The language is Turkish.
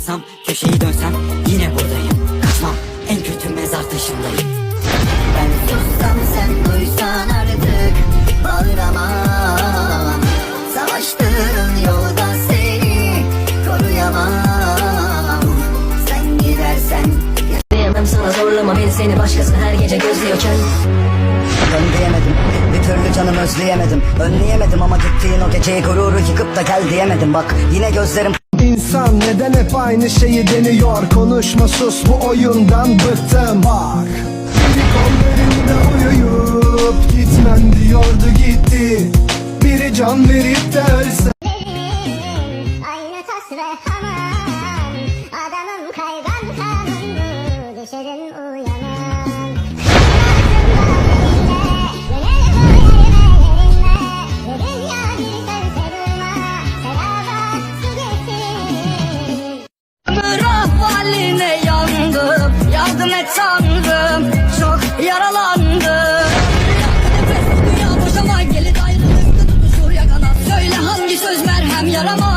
yatsam köşeyi dönsem yine buradayım. Kaçmam en kötü mezar taşındayım. Ben sussam sen duysan artık Bağıramam Savaştığın yolda seni koruyamam. Sen gidersen Diyemem sana zorlama beni seni başkasını her gece gözlüyorken. Dön diyemedim Bir türlü canım özleyemedim. Önleyemedim ama gittiğin o geceyi gururu yıkıp da gel diyemedim. Bak yine gözlerim İnsan neden hep aynı şeyi deniyor? Konuşma sus bu oyundan bıktım. Bak Biri kollarında uyuyup Gitmem diyordu gitti. Biri can verip de ölse. Adamım kaygan kanlı Düşerim uyanım yo